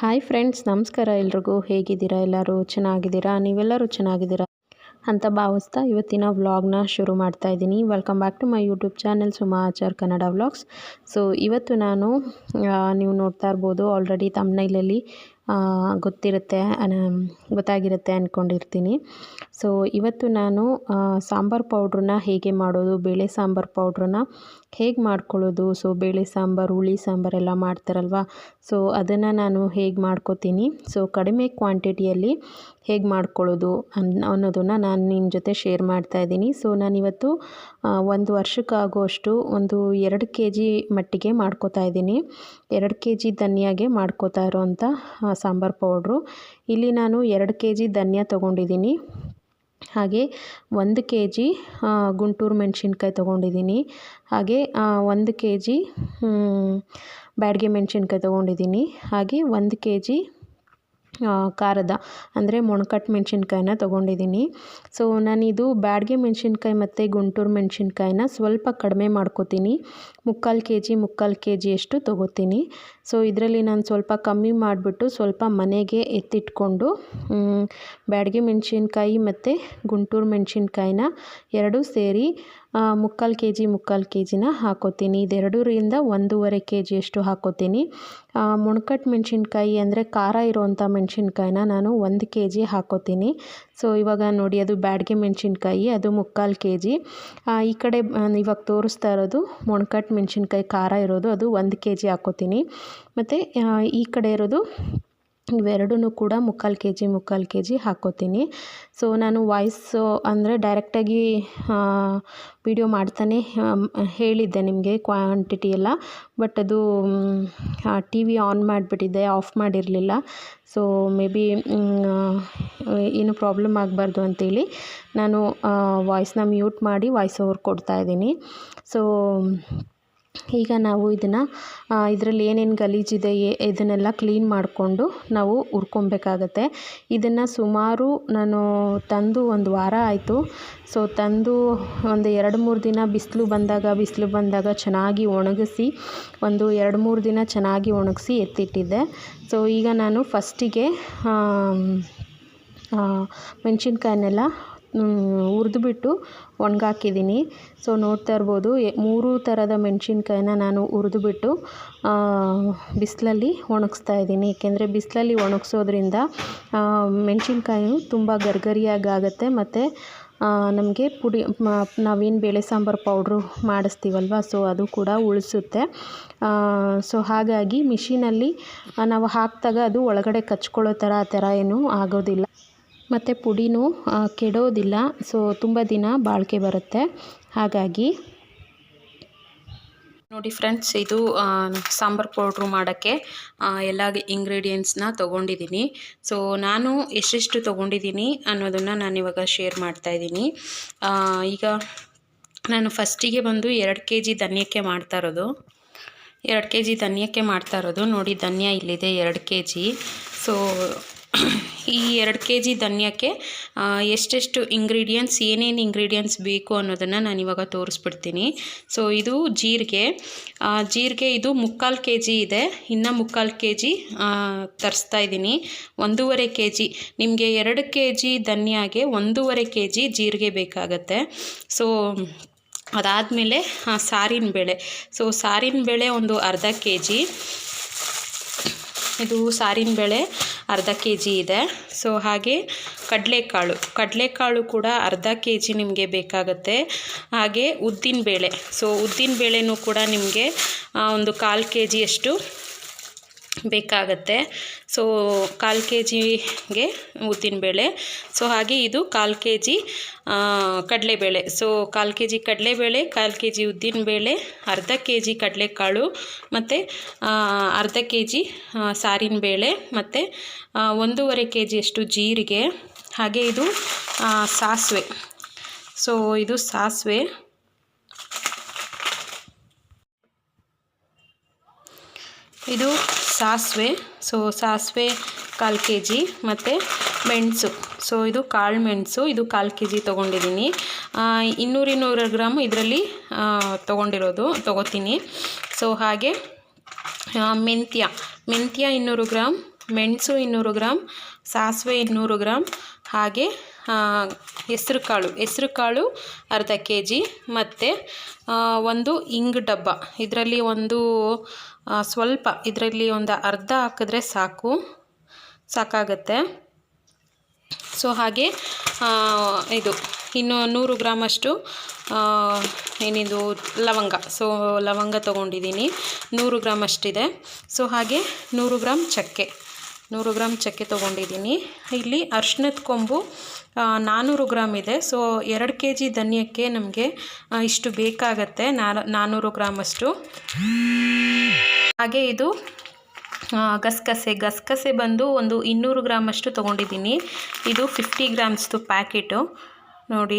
Hi friends ನಮಸ್ಕಾರ. ಎಲ್ರಿಗೂ ಹೇಗಿದ್ದೀರಾ? ಎಲ್ಲರೂ ಚೆನ್ನಾಗಿದ್ದೀರಾ? ನೀವೆಲ್ಲರೂ ಚೆನ್ನಾಗಿದ್ದೀರಾ? ಅಂತ ಭಾವಿಸ್ತಾ ಇವತ್ತಿನ ವ್ಲಾಗ್ನ ಶುರು ಮಾಡ್ತಾ ಇದ್ದೀನಿ. Welcome back to my YouTube channel Suma Achar Kannada vlogs. So ಇವತ್ತು ನಾನು ನೀವು ನೋಡ್ತಾ ಇರ್ಬೋದು ಆಲ್ರೆಡಿ ತಮ್ಮನೈಲಲ್ಲಿ ಗೊತ್ತಿರುತ್ತೆ ಗೊತ್ತಾಗಿರುತ್ತೆ ಅಂದ್ಕೊಂಡಿರ್ತೀನಿ ಸೊ ಇವತ್ತು ನಾನು ಸಾಂಬಾರು ಪೌಡ್ರನ್ನ ಹೇಗೆ ಮಾಡೋದು, ಬೇಳೆ ಸಾಂಬಾರು ಪೌಡ್ರನ್ನ ಹೇಗೆ ಮಾಡ್ಕೊಳ್ಳೋದು ಸೊ ಬೇಳೆ ಸಾಂಬಾರು, ಹುಳಿ ಸಾಂಬಾರೆಲ್ಲ ಮಾಡ್ತಾರಲ್ವ? ಸೊ ಅದನ್ನು ನಾನು ಹೇಗೆ ಮಾಡ್ಕೋತೀನಿ? ಸೊ ಕಡಿಮೆ ಕ್ವಾಂಟಿಟಿಯಲ್ಲಿ ಹೇಗೆ ಮಾಡ್ಕೊಳ್ಳೋದು ಅನ್, ಅನ್ನೋದನ್ನು ನಾನು ನಿಮ್ಮ ಜೊತೆ ಶೇರ್ ಮಾಡ್ತಾ ಇದ್ದೀನಿ. ಸೊ ನಾನಿವತ್ತು ಒಂದು ವರ್ಷಕ್ಕಾಗುವಷ್ಟು ಒಂದು ಎರಡು ಕೆ ಜಿ ಮಟ್ಟಿಗೆ ಮಾಡ್ಕೋತಾ ಇದ್ದೀನಿ. ಎರಡು ಕೆ ಜಿ ಧನಿಯಾಗೆ ಮಾಡ್ಕೋತಾ ಇರೋವಂಥ ಸಾಂಬಾರು ಪೌಡ್ರು. ಇಲ್ಲಿ ನಾನು ಎರಡು ಕೆ ಜಿ ಧನಿಯಾ ತೊಗೊಂಡಿದ್ದೀನಿ. ಹಾಗೆ ಒಂದು ಕೆ ಜಿ ಗುಂಟೂರು ಮೆಣಸಿನ್ಕಾಯಿ ತೊಗೊಂಡಿದ್ದೀನಿ. ಹಾಗೆ ಒಂದು ಕೆ ಜಿ ಬ್ಯಾಡಗೆ ಮೆಣಸಿನ್ಕಾಯಿ ತೊಗೊಂಡಿದ್ದೀನಿ. ಹಾಗೆ ಒಂದು ಕೆ ಜಿ ಖಾರದ. ಅಂದರೆ ಮೊಣಕಟ್ಟು ಮೆಣಸಿನ್ಕಾಯಿನ ತೊಗೊಂಡಿದ್ದೀನಿ ಸೊ ನಾನಿದು ಬ್ಯಾಡಗೆ ಮೆಣಸಿನ್ಕಾಯಿ ಮತ್ತು ಗುಂಟೂರು ಮೆಣಸಿನ್ಕಾಯಿನ ಸ್ವಲ್ಪ ಕಡಿಮೆ ಮಾಡ್ಕೋತೀನಿ. ಮುಕ್ಕಾಲು ಕೆ ಜಿ ಮುಕ್ಕಾಲು ಕೆ ಜಿಯಷ್ಟು ತೊಗೋತೀನಿ. ಸೊ ಇದರಲ್ಲಿ ನಾನು ಸ್ವಲ್ಪ ಕಮ್ಮಿ ಮಾಡಿಬಿಟ್ಟು ಸ್ವಲ್ಪ ಮನೆಗೆ ಎತ್ತಿಟ್ಕೊಂಡು ಬ್ಯಾಡ್ಗೆ ಮೆಣಸಿನ್ಕಾಯಿ ಮತ್ತು ಗುಂಟೂರು ಮೆಣಸಿನ್ಕಾಯಿನ ಎರಡೂ ಸೇರಿ ಮುಕ್ಕಾಲು ಕೆ ಜಿ ಮುಕ್ಕಾಲು ಕೆ ಜಿನ ಹಾಕೋತೀನಿ. ಇದೆರಡರಿಂದ ಒಂದೂವರೆ ಕೆ ಜಿಯಷ್ಟು ಹಾಕೋತೀನಿ. ಮೊಣಕಟ್ಟು ಮೆಣಸಿನ್ಕಾಯಿ ಅಂದರೆ ಖಾರ ಇರುವಂಥ ಮೆಣಸಿನ್ಕಾಯಿನ ನಾನು ಒಂದು ಕೆ ಜಿ ಹಾಕೋತೀನಿ. ಸೊ ಇವಾಗ ನೋಡಿ, ಅದು ಬ್ಯಾಡ್ಗೆ ಮೆಣಸಿನ್ಕಾಯಿ, ಅದು ಮುಕ್ಕಾಲು ಕೆ ಜಿ ಈ ಕಡೆ ಇವಾಗ ತೋರಿಸ್ತಾ ಇರೋದು ಮೊಣಕಟ್ಟು ಮೆಣಸಿನ್ಕಾಯಿ ಖಾರ ಇರೋದು, ಅದು ಒಂದು ಕೆ ಜಿ ಹಾಕೋತೀನಿ. ಮತ್ತು ಈ ಕಡೆ ಇರೋದು ಇವೆರಡೂ ಕೂಡ ಮುಕ್ಕಾಲು ಕೆ ಜಿ, ಮುಕ್ಕಾಲು ಕೆ ಜಿ ಹಾಕ್ಕೋತೀನಿ. ಸೊ ನಾನು ವಾಯ್ಸು ಅಂದರೆ ಡೈರೆಕ್ಟಾಗಿ ವಿಡಿಯೋ ಮಾಡ್ತಾನೆ ಹೇಳಿದ್ದೆ ನಿಮಗೆ ಕ್ವಾಂಟಿಟಿ ಎಲ್ಲ. ಬಟ್ ಅದು ಟಿ ವಿ ಆನ್ ಮಾಡಿಬಿಟ್ಟಿದ್ದೆ ಆಫ್ ಮಾಡಿರಲಿಲ್ಲ. ಸೊ ಮೇ ಬಿ ಏನು ಪ್ರಾಬ್ಲಮ್ ಆಗಬಾರ್ದು ಅಂತೇಳಿ ನಾನು ವಾಯ್ಸ್ನ ಮ್ಯೂಟ್ ಮಾಡಿ ವಾಯ್ಸ್ ಓವರ್ ಕೊಡ್ತಾ ಇದ್ದೀನಿ. ಸೊ ಈಗ ನಾವು ಇದನ್ನು ಇದರಲ್ಲಿ ಏನೇನು ಗಲೀಜಿದೆ ಇದನ್ನೆಲ್ಲ ಕ್ಲೀನ್ ಮಾಡಿಕೊಂಡು ನಾವು ಹುರ್ಕೊಬೇಕಾಗತ್ತೆ. ಇದನ್ನು ಸುಮಾರು ನಾನು ತಂದು ಒಂದು ವಾರ ಆಯಿತು. ಸೊ, ತಂದು ಒಂದು ಎರಡು ಮೂರು ದಿನ ಬಿಸಿಲು ಬಂದಾಗ ಬಿಸಿಲು ಬಂದಾಗ ಚೆನ್ನಾಗಿ ಒಣಗಿಸಿ, ಒಂದು ಎರಡು ಮೂರು ದಿನ ಚೆನ್ನಾಗಿ ಒಣಗಿಸಿ ಎತ್ತಿಟ್ಟಿದ್ದೆ. ಸೊ, ಈಗ ನಾನು ಫಸ್ಟಿಗೆ ಮೆಣಸಿನ್ಕಾಯನ್ನೆಲ್ಲ ಹುರಿದ್ಬಿಟ್ಟು ಒಣಗಾಕಿದ್ದೀನಿ. ಸೊ ನೋಡ್ತಾ ಇರ್ಬೋದು ಮೂರು ಥರದ ಮೆಣಸಿನ್ಕಾಯಿನ ನಾನು ಹುರಿದ್ಬಿಟ್ಟು ಬಿಸಿಲಲ್ಲಿ ಒಣಗಿಸ್ತಾ ಇದ್ದೀನಿ. ಏಕೆಂದರೆ ಬಿಸಿಲಲ್ಲಿ ಒಣಗಿಸೋದ್ರಿಂದ ಮೆಣಸಿನ್ಕಾಯಿ ತುಂಬ ಗರ್ಗರಿಯಾಗಿ ಆಗುತ್ತೆ ಮತ್ತು ನಮಗೆ ಪುಡಿ ನಾವೇನು ಬೇಳೆ ಸಾಂಬಾರು ಪೌಡ್ರು ಮಾಡಿಸ್ತೀವಲ್ವ, ಸೊ ಅದು ಕೂಡ ಉಳಿಸುತ್ತೆ. ಸೊ ಹಾಗಾಗಿ ಮಿಷಿನಲ್ಲಿ ನಾವು ಹಾಕಿದಾಗ ಅದು ಒಳಗಡೆ ಕಚ್ಕೊಳ್ಳೋ ಥರ, ಆ ಥರ ಏನೂ ಆಗೋದಿಲ್ಲ. ಮತ್ತು ಪುಡಿನೂ ಕೆಡೋದಿಲ್ಲ. ಸೊ ತುಂಬ ದಿನ ಬಾಳಿಕೆ ಬರುತ್ತೆ. ಹಾಗಾಗಿ ನೋಡಿ ಫ್ರೆಂಡ್ಸ್, ಇದು ಸಾಂಬಾರು ಪೌಡ್ರು ಮಾಡೋಕ್ಕೆ ಎಲ್ಲ ಇಂಗ್ರೀಡಿಯೆಂಟ್ಸ್ನ ತೊಗೊಂಡಿದ್ದೀನಿ. ಸೊ ನಾನು ಎಷ್ಟೆಷ್ಟು ತೊಗೊಂಡಿದ್ದೀನಿ ಅನ್ನೋದನ್ನು ನಾನು ಇವಾಗ ಶೇರ್ ಮಾಡ್ತಾಯಿದ್ದೀನಿ ಈಗ ನಾನು ಫಸ್ಟಿಗೆ ಬಂದು ಎರಡು ಕೆ ಜಿ ಧನ್ಯಕ್ಕೆ ಮಾಡ್ತಾ ಇರೋದು. ಎರಡು ಕೆ ಜಿ ಧನ್ಯಕ್ಕೆ ಮಾಡ್ತಾ ಇರೋದು. ನೋಡಿ, ಧನ್ಯ ಇಲ್ಲಿದೆ ಎರಡು ಕೆ ಜಿ ಸೊ ಈ ಎರಡು ಕೆ ಜಿ ಧನ್ಯಕ್ಕೆ ಎಷ್ಟೆಷ್ಟು ಇಂಗ್ರೀಡಿಯೆಂಟ್ಸ್ ಏನೇನು ಇಂಗ್ರೀಡಿಯೆಂಟ್ಸ್ ಬೇಕು ಅನ್ನೋದನ್ನು ನಾನು ಇವಾಗ ತೋರಿಸ್ಬಿಡ್ತೀನಿ. ಸೊ ಇದು ಜೀರಿಗೆ. ಜೀರಿಗೆ ಇದು ಮುಕ್ಕಾಲು ಕೆ ಜಿ ಇದೆ. ಇನ್ನು ಮುಕ್ಕಾಲು ಕೆ ಜಿ ತರಿಸ್ತಾ ಇದ್ದೀನಿ. ಒಂದೂವರೆ ಕೆ ಜಿ ನಿಮಗೆ ಎರಡು ಕೆ ಜಿ ಧನ್ಯಾಗೆ ಒಂದೂವರೆ ಕೆ ಜಿ ಜೀರಿಗೆ ಬೇಕಾಗತ್ತೆ. ಸೊ ಅದಾದಮೇಲೆ ಸಾರಿನ ಬೇಳೆ. ಸೊ ಸಾರಿನ ಬೇಳೆ ಒಂದು ಅರ್ಧ ಕೆ ಜಿ ಇದು ಸಾರಿನ ಬೇಳೆ ಅರ್ಧ ಕೆ ಜಿ ಇದೆ. ಸೊ ಹಾಗೆ ಕಡಲೆಕಾಳು. ಕಡಲೆಕಾಳು ಕೂಡ ಅರ್ಧ ಕೆ ಜಿ ನಿಮಗೆ ಬೇಕಾಗುತ್ತೆ. ಹಾಗೆ ಉದ್ದಿನ ಬೇಳೆ. ಸೊ ಉದ್ದಿನ ಬೇಳೆನೂ ಕೂಡ ನಿಮಗೆ ಒಂದು ಕಾಲು ಕೆ ಜಿಯಷ್ಟು ಬೇಕಾಗತ್ತೆ. ಸೊ ಕಾಲು ಕೆ ಜಿಗೆ ಉದ್ದಿನಬೇಳೆ ಸೊ ಹಾಗೆ ಇದು ಕಾಲು ಕೆ ಜಿ ಕಡಲೆಬೇಳೆ. ಸೊ ಕಾಲು ಕೆ ಜಿ ಕಡಲೆಬೇಳೆ, ಕಾಲು ಕೆ ಜಿ ಉದ್ದಿನಬೇಳೆ ಅರ್ಧ ಕೆ ಜಿ ಕಡಲೆಕಾಳು ಮತ್ತು ಅರ್ಧ ಕೆ ಜಿ ಸಾರಿನ ಬೇಳೆ ಮತ್ತು ಒಂದೂವರೆ ಕೆ ಜಿಯಷ್ಟು ಜೀರಿಗೆ. ಹಾಗೆ ಇದು ಸಾಸಿವೆ. ಸೊ ಇದು ಸಾಸಿವೆ. ಇದು ಸಾಸಿವೆ ಸೊ ಸಾಸಿವೆ ಕಾಲು ಕೆ ಜಿ ಮತ್ತು ಮೆಣಸು. ಸೊ ಇದು ಕಾಳು ಮೆಣಸು, ಇದು ಕಾಲು ಕೆ ಜಿ ತೊಗೊಂಡಿದ್ದೀನಿ ಇನ್ನೂರು ಇನ್ನೂರು ಗ್ರಾಮ್ ಇದರಲ್ಲಿ ತೊಗೊಂಡಿರೋದು, ತೊಗೋತೀನಿ. ಸೊ ಹಾಗೆ ಮೆಂತ್ಯ ಮೆಂತ್ಯ ಇನ್ನೂರು ಗ್ರಾಮ್, ಮೆಣಸು ಇನ್ನೂರು ಗ್ರಾಮ್, ಸಾಸಿವೆ ಇನ್ನೂರು ಗ್ರಾಮ್, ಹಾಗೆ ಹೆಸ್ರು ಕಾಳು. ಹೆಸರು ಕಾಳು ಅರ್ಧ ಕೆ ಜಿ ಮತ್ತು ಒಂದು ಇಂಗ್ ಡಬ್ಬ. ಇದರಲ್ಲಿ ಒಂದು ಸ್ವಲ್ಪ, ಇದರಲ್ಲಿ ಒಂದು ಅರ್ಧ ಹಾಕಿದ್ರೆ ಸಾಕು, ಸಾಕಾಗತ್ತೆ. ಸೊ, ಹಾಗೆ ಇದು, ಇನ್ನು ನೂರು ಗ್ರಾಮಷ್ಟು ಏನಿದು, ಲವಂಗ. ಸೊ, ಲವಂಗ ತೊಗೊಂಡಿದ್ದೀನಿ. ನೂರು ಗ್ರಾಮ್ ಅಷ್ಟಿದೆ ಸೊ, ಹಾಗೆ ನೂರು ಗ್ರಾಮ್ ಚಕ್ಕೆ. ನೂರು ಗ್ರಾಮ್ ಚಕ್ಕೆ ತೊಗೊಂಡಿದ್ದೀನಿ. ಇಲ್ಲಿ ಅರ್ಶಿನದ ಕೊಂಬು ನಾನ್ನೂರು ಗ್ರಾಮ್ ಇದೆ. ಸೊ ಎರಡು ಕೆ ಜಿ ಧನಿಯಕ್ಕೆ ನಮಗೆ ಇಷ್ಟು ಬೇಕಾಗತ್ತೆ. ನಾನ್ನೂರು ಗ್ರಾಮಷ್ಟು. ಹಾಗೆ ಇದು ಗಸಗಸೆ. ಗಸಗಸೆ ಬಂದು ಒಂದು ಇನ್ನೂರು ಗ್ರಾಮಷ್ಟು ತೊಗೊಂಡಿದ್ದೀನಿ. ಇದು ಫಿಫ್ಟಿ ಗ್ರಾಮ್ಸ್ದು ಪ್ಯಾಕೆಟು. ನೋಡಿ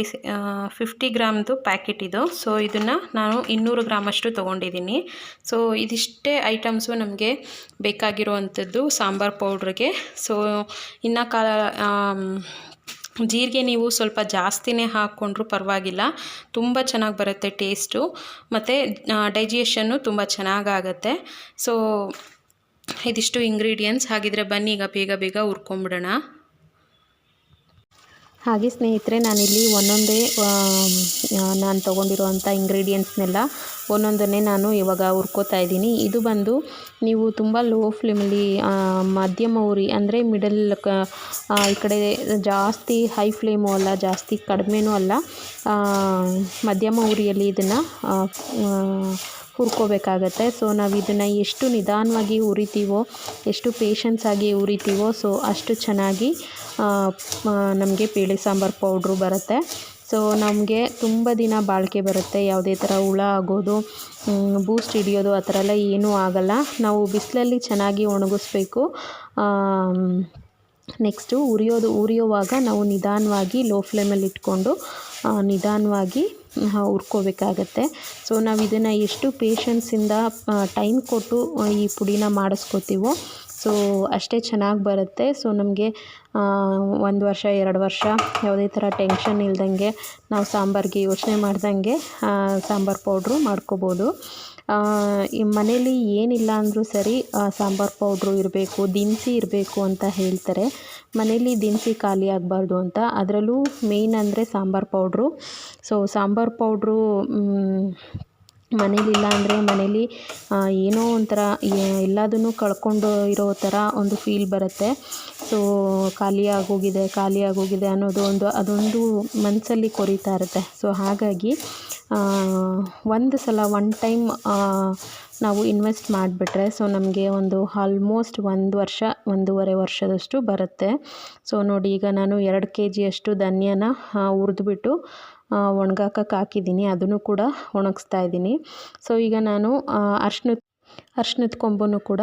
ಫಿಫ್ಟಿ ಗ್ರಾಮ್ದು ಪ್ಯಾಕೆಟ್ ಇದು. ಸೊ ಇದನ್ನು ನಾನು ಇನ್ನೂರು ಗ್ರಾಮಷ್ಟು ತೊಗೊಂಡಿದ್ದೀನಿ. ಸೊ ಇದಿಷ್ಟೇ ಐಟಮ್ಸು ನಮಗೆ ಬೇಕಾಗಿರುವಂಥದ್ದು ಸಾಂಬಾರು ಪೌಡ್ರಿಗೆ. ಸೊ ಇನ್ನು ಕಾಲ ಜೀರಿಗೆ ನೀವು ಸ್ವಲ್ಪ ಜಾಸ್ತಿನೇ ಹಾಕ್ಕೊಂಡ್ರೂ ಪರವಾಗಿಲ್ಲ. ತುಂಬ ಚೆನ್ನಾಗಿ ಬರುತ್ತೆ ಟೇಸ್ಟು. ಮತ್ತು ಡೈಜೆಷನ್ನು ತುಂಬ ಚೆನ್ನಾಗಾಗತ್ತೆ. ಸೊ ಇದಿಷ್ಟು ಇಂಗ್ರೀಡಿಯೆಂಟ್ಸ್ ಹಾಗಿದ್ರೆ ಬನ್ನಿ, ಈಗ ಬೇಗ ಬೇಗ ಹುರ್ಕೊಂಬಿಡೋಣ. ಹಾಗೆ ಸ್ನೇಹಿತರೆ, ನಾನಿಲ್ಲಿ ಒಂದೊಂದೇ ನಾನು ತೊಗೊಂಡಿರುವಂಥ ಇಂಗ್ರೀಡಿಯೆಂಟ್ಸ್ನೆಲ್ಲ ಒಂದೊಂದನ್ನೇ ನಾನು ಇವಾಗ ಹುರ್ಕೋತಾ ಇದ್ದೀನಿ. ಇದು ಬಂದು ನೀವು ತುಂಬ ಲೋ ಫ್ಲೇಮಲ್ಲಿ ಮಧ್ಯಮ ಉರಿ, ಅಂದರೆ ಮಿಡಲ್ ಕ ಈ ಕಡೆ ಜಾಸ್ತಿ ಹೈ ಫ್ಲೇಮು ಅಲ್ಲ, ಜಾಸ್ತಿ ಕಡಿಮೆನೂ ಅಲ್ಲ ಮಧ್ಯಮ ಉರಿಯಲ್ಲಿ ಇದನ್ನು ಹುರ್ಕೋಬೇಕಾಗತ್ತೆ. ಸೊ ನಾವು ಇದನ್ನು ಎಷ್ಟು ನಿಧಾನವಾಗಿ ಉರಿತೀವೋ, ಎಷ್ಟು ಪೇಷನ್ಸ್ ಆಗಿ ಉರಿತೀವೋ ಸೊ ಅಷ್ಟು ಚೆನ್ನಾಗಿ ನಮಗೆ ಪೇಳೆ ಸಾಂಬಾರು ಪೌಡ್ರು ಬರುತ್ತೆ. ಸೊ ನಮಗೆ ತುಂಬ ದಿನ ಬಾಳಿಕೆ ಬರುತ್ತೆ. ಯಾವುದೇ ಥರ ಹುಳ ಆಗೋದು ಬೂಸ್ಟ್ ಹಿಡಿಯೋದು ಆ ಥರ ಎಲ್ಲ ಏನೂ ಆಗಲ್ಲ. ನಾವು ಬಿಸಿಲಲ್ಲಿ ಚೆನ್ನಾಗಿ ಒಣಗಿಸ್ಬೇಕು. ನೆಕ್ಸ್ಟು ಉರಿಯೋದು, ಉರಿಯೋವಾಗ ನಾವು ನಿಧಾನವಾಗಿ ಲೋ ಫ್ಲೇಮಲ್ಲಿ ಇಟ್ಕೊಂಡು ನಿಧಾನವಾಗಿ ಹುರ್ಕೋಬೇಕಾಗತ್ತೆ. ಸೊ ನಾವು ಇದನ್ನು ಎಷ್ಟು ಪೇಷನ್ಸಿಂದ ಟೈಮ್ ಕೊಟ್ಟು ಈ ಪುಡಿನ ಮಾಡಿಸ್ಕೋತೀವೋ ಸೊ ಅಷ್ಟೇ ಚೆನ್ನಾಗಿ ಬರುತ್ತೆ. ಸೊ ನಮಗೆ ಒಂದು ವರ್ಷ, ಎರಡು ವರ್ಷ ಯಾವುದೇ ಥರ ಟೆನ್ಷನ್ ಇಲ್ದಂಗೆ ನಾವು ಸಾಂಬಾರಿಗೆ ಯೋಚನೆ ಮಾಡ್ದಂಗೆ ಸಾಂಬಾರು ಪೌಡ್ರು ಮಾಡ್ಕೋಬೋದು. ಈ ಮನೇಲಿ ಏನಿಲ್ಲ ಅಂದರೂ ಸರಿ ಸಾಂಬಾರು ಪೌಡ್ರು ಇರಬೇಕು, ದಿನಸಿ ಇರಬೇಕು ಅಂತ ಹೇಳ್ತಾರೆ. ಮನೇಲಿ ದಿನಸಿ ಖಾಲಿ ಆಗಬಾರ್ದು ಅಂತ. ಅದರಲ್ಲೂ ಮೇಯ್ನ್ ಅಂದರೆ sambar powder so sambar powder ಮನೇಲಿಲ್ಲ ಅಂದರೆ ಮನೇಲಿ ಏನೋ ಒಂಥರ ಎಲ್ಲದನ್ನು ಕಳ್ಕೊಂಡು ಇರೋ ಥರ ಒಂದು ಫೀಲ್ ಬರುತ್ತೆ. ಸೊ ಖಾಲಿ ಆಗೋಗಿದೆ ಖಾಲಿ ಆಗೋಗಿದೆ ಅನ್ನೋದು ಒಂದು, ಅದೊಂದು ಮನಸ್ಸಲ್ಲಿ ಕೊರೀತಾ ಇರುತ್ತೆ. ಸೊ ಹಾಗಾಗಿ ಒಂದು ಸಲ ಒನ್ ಟೈಮ್ ನಾವು ಇನ್ವೆಸ್ಟ್ ಮಾಡಿಬಿಟ್ರೆ ಸೊ ನಮಗೆ ಒಂದು ಆಲ್ಮೋಸ್ಟ್ ಒಂದು ವರ್ಷ, ಒಂದೂವರೆ ವರ್ಷದಷ್ಟು ಬರುತ್ತೆ. ಸೊ ನೋಡಿ, ಈಗ ನಾನು ಎರಡು ಕೆ ಜಿಯಷ್ಟು ಧನ್ಯನ ಹುರಿದ್ಬಿಟ್ಟು ಒಣಗಾಕಕ್ಕೆ ಹಾಕಿದ್ದೀನಿ. ಅದನ್ನು ಕೂಡ ಒಣಗಿಸ್ತಾ ಇದ್ದೀನಿ. ಸೊ ಈಗ ನಾನು ಅರ್ಶಿನದ ಅರ್ಶಿನದ ಕೊಂಬನ್ನು ಕೂಡ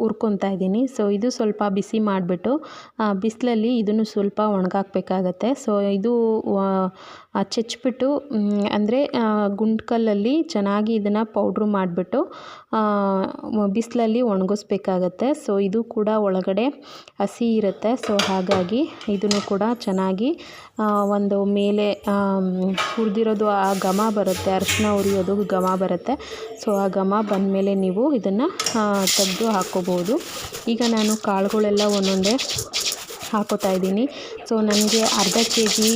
ಹುರ್ಕೊತಾ ಇದ್ದೀನಿ. ಸೊ ಇದು ಸ್ವಲ್ಪ ಬಿಸಿ ಮಾಡಿಬಿಟ್ಟು ಬಿಸಿಲಲ್ಲಿ ಇದನ್ನು ಸ್ವಲ್ಪ ಒಣಗಾಕಬೇಕಾಗತ್ತೆ. ಸೊ ಇದು ಚಚ್ಚಿಬಿಟ್ಟು ಚೆಚ್ಬಿಟ್ಟು ಅಂದರೆ ಗುಂಡ್ಕಲ್ಲಲ್ಲಿ ಚೆನ್ನಾಗಿ ಇದನ್ನು ಪೌಡ್ರು ಮಾಡಿಬಿಟ್ಟು ಬಿಸಿಲಲ್ಲಿ ಒಣಗಿಸ್ಬೇಕಾಗತ್ತೆ. ಸೊ ಇದು ಕೂಡ ಒಳಗಡೆ ಹಸಿ ಇರುತ್ತೆ. ಸೊ ಹಾಗಾಗಿ ಇದನ್ನು ಕೂಡ ಚೆನ್ನಾಗಿ ಒಂದು ಮೇಲೆ ಹುರಿದಿರೋದು ಆ ಘಮ ಬರುತ್ತೆ. ಅರಿಶಿನ ಹುರಿಯೋದು ಘಮ ಬರುತ್ತೆ. ಸೊ ಆ ಘಮ ಬಂದಮೇಲೆ ನೀವು ಇದನ್ನು ತೆಗೆದು ಹಾಕ್ಕೋಬೋದು ಈಗ ನಾನು ಕಾಳುಗಳೆಲ್ಲ ಒಂದೊಂದೇ ಹಾಕೋತಾ ಇದ್ದೀನಿ. ಸೊ ನನಗೆ ಅರ್ಧ ಕೆ ಜಿ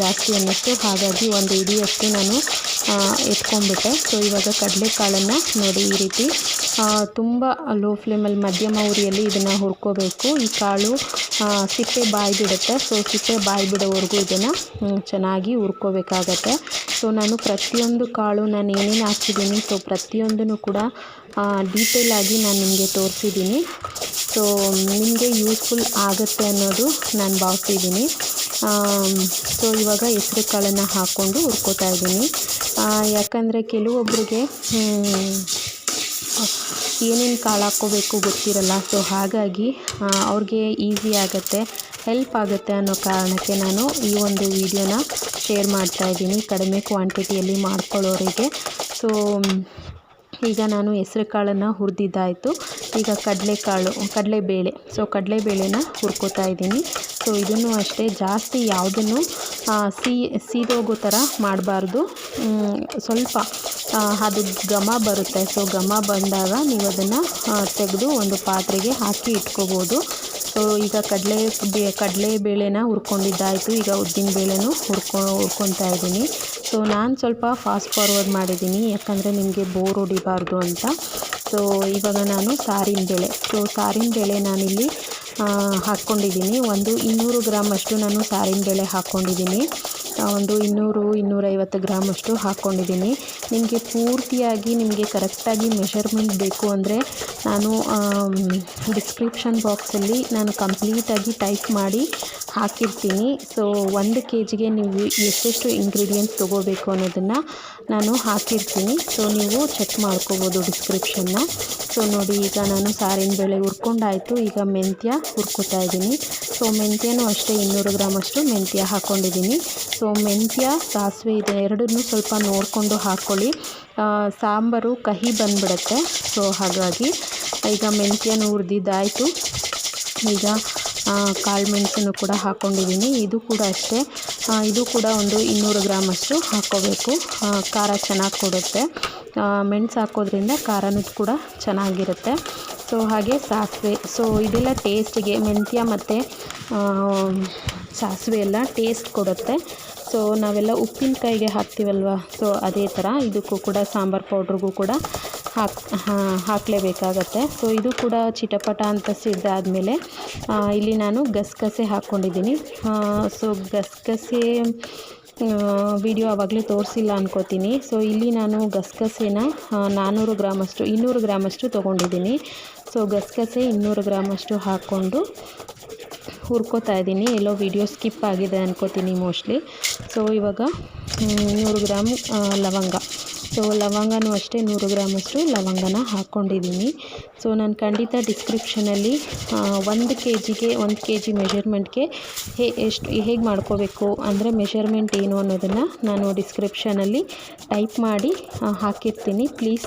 ಜಾಸ್ತಿ ಅನ್ನಿಸ್ತು. ಹಾಗಾಗಿ ಒಂದು ಇಡಿಯಷ್ಟು ನಾನು ಎತ್ಕೊಂಡ್ಬಿಟ್ಟೆ. ಸೊ ಇವಾಗ ಕಡಲೆಕಾಳನ್ನು ನೋಡಿ ಈ ರೀತಿ ತುಂಬ ಲೋ ಫ್ಲೇಮಲ್ಲಿ ಮಧ್ಯಮ ಉರಿಯಲ್ಲಿ ಇದನ್ನು ಹುರ್ಕೋಬೇಕು. ಈ ಕಾಳು ಸಿಪ್ಪೆ ಬಾಯಿ ಬಿಡುತ್ತೆ ಸೊ ಸಿಪ್ಪೆ ಬಾಯಿ ಬಿಡೋವರೆಗೂ ಇದನ್ನು ಚೆನ್ನಾಗಿ ಹುರ್ಕೋಬೇಕಾಗತ್ತೆ. ಸೊ ನಾನು ಪ್ರತಿಯೊಂದು ಕಾಳು ನಾನು ಏನೇನು ಹಾಕ್ತಿದ್ದೀನಿ ಸೊ ಪ್ರತಿಯೊಂದನ್ನು ಕೂಡ ಡೀಟೇಲ್ ಆಗಿ ನಾನು ನಿಮಗೆ ತೋರಿಸಿದ್ದೀನಿ. ಸೊ ನಿಮಗೆ ಯೂಸ್ಫುಲ್ ಆಗುತ್ತೆ ಅನ್ನೋದು ನಾನು ಭಾವಿಸಿದ್ದೀನಿ. ಸೊ ಇವಾಗ ಹೆಸರು ಕಾಳನ್ನು ಹಾಕ್ಕೊಂಡು ಹುರ್ಕೋತಾ ಇದ್ದೀನಿ. ಯಾಕಂದರೆ ಕೆಲವೊಬ್ಬರಿಗೆ ಏನೇನು ಕಾಳು ಹಾಕ್ಕೋಬೇಕು ಗೊತ್ತಿರಲ್ಲ. ಸೊ ಹಾಗಾಗಿ ಅವ್ರಿಗೆ ಈಸಿ ಆಗುತ್ತೆ ಹೆಲ್ಪ್ ಆಗುತ್ತೆ ಅನ್ನೋ ಕಾರಣಕ್ಕೆ ನಾನು ಈ ಒಂದು ವಿಡಿಯೋನ ಶೇರ್ ಮಾಡ್ತಾ ಇದ್ದೀನಿ. ಕಡಿಮೆ ಕ್ವಾಂಟಿಟಿಯಲ್ಲಿ ಮಾಡ್ಕೊಳ್ಳೋರಿಗೆ. ಸೊ ಈಗ ನಾನು ಹೆಸ್ರು ಕಾಳನ್ನು ಹುರಿದಿದ್ದಾಯಿತು. ಈಗ ಕಡಲೆಕಾಳು ಕಡಲೆಬೇಳೆ ಸೊ ಕಡಲೆಬೇಳೆನ ಹುರ್ಕೋತಾ ಇದ್ದೀನಿ. ಸೊ ಇದನ್ನು ಅಷ್ಟೇ ಜಾಸ್ತಿ ಯಾವುದನ್ನು ಸೀ, ಸೀದೋಗೋ ಥರ ಮಾಡಬಾರ್ದು. ಸ್ವಲ್ಪ ಅದು ಘಮ ಬರುತ್ತೆ. ಸೊ ಘಮ ಬಂದಾಗ ನೀವು ಅದನ್ನು ತೆಗೆದು ಒಂದು ಪಾತ್ರೆಗೆ ಹಾಕಿ ಇಟ್ಕೋಬೋದು. ಸೊ ಈಗ ಕಡಲೆ ಬೇ, ಕಡಲೆ ಬೇಳೆನ ಹುರ್ಕೊಂಡಿದ್ದಾಯಿತು. ಈಗ ಉದ್ದಿನ ಬೇಳೆನೂ ಹುರ್ಕೊ, ಹುರ್ಕೊತಾ ಇದ್ದೀನಿ. ಸೊ ನಾನು ಸ್ವಲ್ಪ ಫಾಸ್ಟ್ ಫಾರ್ವರ್ಡ್ ಮಾಡಿದ್ದೀನಿ. ಯಾಕಂದರೆ ನಿಮಗೆ ಬೋರ್ ಹೊಡಿಬಾರ್ದು ಅಂತ. ಸೊ ಇವಾಗ ನಾನು ಸಾರಿನ ಬೇಳೆ. ಸೊ ಸಾರಿನ ಬೇಳೆ ನಾನಿಲ್ಲಿ ಹಾಕ್ಕೊಂಡಿದ್ದೀನಿ. ಒಂದು ಇನ್ನೂರು ಗ್ರಾಮಷ್ಟು ನಾನು ಸಾರಿನ ಬೇಳೆ ಹಾಕ್ಕೊಂಡಿದ್ದೀನಿ. ಒಂದು ಇನ್ನೂರು, ಇನ್ನೂರೈವತ್ತು ಗ್ರಾಮಷ್ಟು ಹಾಕ್ಕೊಂಡಿದ್ದೀನಿ. ನಿಮಗೆ ಪೂರ್ತಿಯಾಗಿ, ನಿಮಗೆ ಕರೆಕ್ಟಾಗಿ ಮೆಷರ್ಮೆಂಟ್ ಬೇಕು ಅಂದರೆ ನಾನು ಡಿಸ್ಕ್ರಿಪ್ಷನ್ ಬಾಕ್ಸಲ್ಲಿ ನಾನು ಕಂಪ್ಲೀಟಾಗಿ ಟೈಪ್ ಮಾಡಿ ಹಾಕಿರ್ತೀನಿ. ಸೊ ಒಂದು ಕೆ ಜಿಗೆ ನೀವು ಎಷ್ಟೆಷ್ಟು ಇಂಗ್ರೀಡಿಯೆಂಟ್ಸ್ ತೊಗೋಬೇಕು ಅನ್ನೋದನ್ನು ನಾನು ಹಾಕಿರ್ತೀನಿ. ಸೊ ನೀವು ಚೆಕ್ ಮಾಡ್ಕೋಬೋದು ಡಿಸ್ಕ್ರಿಪ್ಷನ್ನ ಸೊ ನೋಡಿ, ಈಗ ನಾನು ಸಾರಿನ ಬೇಳೆ ಹುರ್ಕೊಂಡಾಯಿತು. ಈಗ ಮೆಂತ್ಯ ಹುರ್ಕೋತಾ ಇದ್ದೀನಿ. ಸೊ ಮೆಂತ್ಯನೂ ಅಷ್ಟೇ, ಇನ್ನೂರು ಗ್ರಾಮಷ್ಟು ಮೆಂತ್ಯ ಹಾಕ್ಕೊಂಡಿದ್ದೀನಿ ಸೊ ಮೆಂತ್ಯ, ಸಾಸಿವೆ ಇದೆ, ಎರಡನ್ನೂ ಸ್ವಲ್ಪ ನೋಡಿಕೊಂಡು ಹಾಕ್ಕೊಳ್ಳಿ ಸಾಂಬಾರು ಕಹಿ ಬಂದ್ಬಿಡುತ್ತೆ. ಸೊ ಹಾಗಾಗಿ ಈಗ ಮೆಂತ್ಯನೂ ಹುರಿದಿದ್ದಾಯಿತು. ಈಗ ಕಾಳು ಮೆಣಸನ್ನು ಕೂಡ ಹಾಕ್ಕೊಂಡಿದ್ದೀನಿ ಇದು ಕೂಡ ಅಷ್ಟೇ. ಇದು ಕೂಡ ಒಂದು ಇನ್ನೂರು ಗ್ರಾಮಷ್ಟು ಹಾಕ್ಕೋಬೇಕು ಖಾರ ಚೆನ್ನಾಗಿ ಕೊಡುತ್ತೆ. ಮೆಣಸು ಹಾಕೋದ್ರಿಂದ ಖಾರನೂ ಕೂಡ ಚೆನ್ನಾಗಿರುತ್ತೆ. ಸೊ, ಹಾಗೆ ಸಾಸಿವೆ. ಸೊ, ಇದೆಲ್ಲ ಟೇಸ್ಟಿಗೆ ಮೆಂತ್ಯ ಮತ್ತು ಸಾಸಿವೆ ಎಲ್ಲ ಟೇಸ್ಟ್ ಕೊಡುತ್ತೆ. ಸೊ, ನಾವೆಲ್ಲ ಉಪ್ಪಿನಕಾಯಿಗೆ ಹಾಕ್ತೀವಲ್ವ? ಸೊ, ಅದೇ ಥರ ಇದಕ್ಕೂ ಕೂಡ ಸಾಂಬಾರು ಪೌಡ್ರಿಗೂ ಕೂಡ ಹಾಕ್ ಹಾಕಲೇಬೇಕಾಗತ್ತೆ ಸೊ ಇದು ಕೂಡ ಚಿಟಪಟ ಅಂತ ಸಿದ್ದಾದಮೇಲೆ ಇಲ್ಲಿ ನಾನು ಗಸಗಸೆ ಹಾಕ್ಕೊಂಡಿದ್ದೀನಿ. ಸೊ ಗಸಗಸೆ ವಿಡಿಯೋ ಆವಾಗಲೇ ತೋರಿಸಿಲ್ಲ ಅನ್ಕೋತೀನಿ. ಸೊ ಇಲ್ಲಿ ನಾನು ಗಸಗಸೆನ ನಾನ್ನೂರು ಗ್ರಾಮಷ್ಟು, ಇನ್ನೂರು ಗ್ರಾಮಷ್ಟು ತೊಗೊಂಡಿದ್ದೀನಿ. ಸೊ ಗಸಗಸೆ ಇನ್ನೂರು ಗ್ರಾಮಷ್ಟು ಹಾಕ್ಕೊಂಡು ಹುರ್ಕೋತಾ ಇದ್ದೀನಿ. ಎಲ್ಲೋ ವಿಡಿಯೋ ಸ್ಕಿಪ್ ಆಗಿದೆ ಅನ್ಕೋತೀನಿ ಮೋಸ್ಟ್ಲಿ ಸೊ ಇವಾಗ ಇನ್ನೂರು ಗ್ರಾಮ್ ಲವಂಗ. ಸೊ ಲವಂಗನೂ ಅಷ್ಟೇ, ನೂರು ಗ್ರಾಮಷ್ಟು ಲವಂಗನ ಹಾಕ್ಕೊಂಡಿದ್ದೀನಿ ಸೊ ನಾನು ಖಂಡಿತ ಡಿಸ್ಕ್ರಿಪ್ಷನಲ್ಲಿ ಒಂದು ಕೆ ಜಿಗೆ ಒಂದು ಕೆ ಜಿ ಮೆಷರ್ಮೆಂಟ್ಗೆ ಹೇ, ಎಷ್ಟು, ಹೇಗೆ ಮಾಡ್ಕೋಬೇಕು ಅಂದರೆ ಮೆಷರ್ಮೆಂಟ್ ಏನು ಅನ್ನೋದನ್ನು ನಾನು ಡಿಸ್ಕ್ರಿಪ್ಷನಲ್ಲಿ ಟೈಪ್ ಮಾಡಿ ಹಾಕಿರ್ತೀನಿ. ಪ್ಲೀಸ್